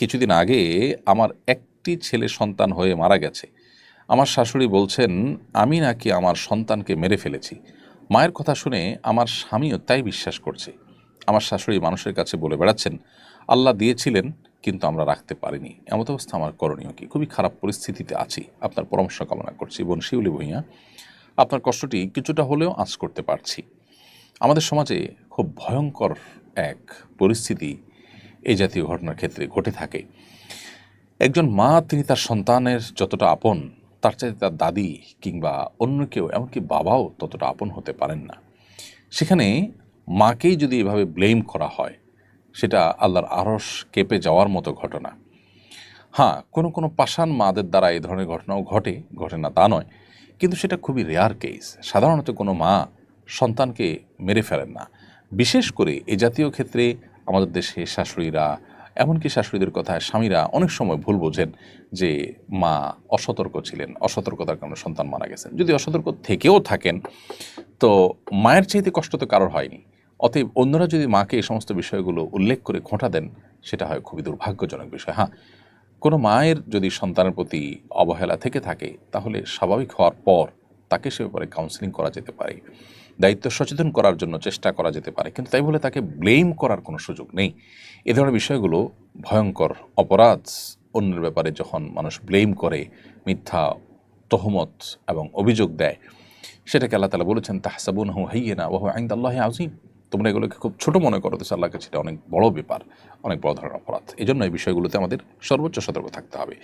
কিছুদিন আগে আমার একটি ছেলে সন্তান হয়ে মারা গেছে। আমার শাশুড়ি বলছেন, আমি নাকি আমার সন্তানকে মেরে ফেলেছি। মায়ের কথা শুনে আমার স্বামীও তাই বিশ্বাস করছে। আমার শাশুড়ি মানুষের কাছে বলে বেড়াচ্ছেন, আল্লাহ দিয়েছিলেন, কিন্তু আমরা রাখতে পারিনি। এমত অবস্থা আমার করণীয় কি? খুবই খারাপ পরিস্থিতিতে আছি। আপনার পরামর্শ কামনা করছি। বোন শিউলি ভূঁইয়া, আপনার কষ্টটি কিছুটা হলেও আঁচ করতে পারছি। আমাদের সমাজে খুব ভয়ঙ্কর এক পরিস্থিতি এই জাতীয় ঘটনার ক্ষেত্রে ঘটে থাকে। একজন মা, তিনি তার সন্তানের যতটা আপন, তার চাইতে তার দাদি কিংবা অন্য কেউ, এমনকি বাবাও ততটা আপন হতে পারেন না। সেখানে মাকেই যদি এভাবে ব্লেম করা হয়, সেটা আল্লাহর আরস কেঁপে যাওয়ার মতো ঘটনা। হ্যাঁ কোনো কোনো পাষাণ মাদের দ্বারা এই ধরনের ঘটনাও ঘটে ঘটে না তা নয়। কিন্তু সেটা খুবই রেয়ার কেস সাধারণত কোনো মা সন্তানকে মেরে ফেলেন না। বিশেষ করে এ জাতীয় ক্ষেত্রে আমাদের দেশে শাশুড়িরা, এমনকি শাশুড়িদের কথায় স্বামীরা অনেক সময় ভুল বোঝেন যে মা অসতর্ক ছিলেন, অসতর্কতার কারণে সন্তান মারা গেছেন। যদি অসতর্ক থেকেও থাকেন, তো মায়ের চাইতে কষ্ট তো কারোর হয়নি। অতএব অন্যরা যদি মাকে এই সমস্ত বিষয়গুলো উল্লেখ করে খোঁটা দেন, সেটা হয় খুবই দুর্ভাগ্যজনক বিষয়। হ্যাঁ কোনো মায়ের যদি সন্তানের প্রতি অবহেলা থেকে থাকে, তাহলে স্বাভাবিক হওয়ার পর তাকে সে ব্যাপারে কাউন্সিলিং করা যেতে পারে। দায়িত্ব সচেতন করার জন্য চেষ্টা করা যেতে পারে। কিন্তু তাই বলে তাকে ব্লেম করার কোনো সুযোগ নেই। এ ধরনের বিষয়গুলো ভয়ঙ্কর অপরাধ অন্যের ব্যাপারে যখন মানুষ ব্লেম করে, মিথ্যা, তহমত এবং অভিযোগ দেয়, সেটাকে আল্লাহ তালা বলেছেন তাহসাবুন হু হাইয়ে না ওহ আইন্দ আল্লাহ আজিম তোমরা এগুলোকে খুব ছোট মনে করো তো আল্লাহ কাছে এটা অনেক বড় ব্যাপার, অনেক বড় ধরনের অপরাধ। এই জন্য এই বিষয়গুলোতে আমাদের সর্বোচ্চ সতর্ক থাকতে হবে।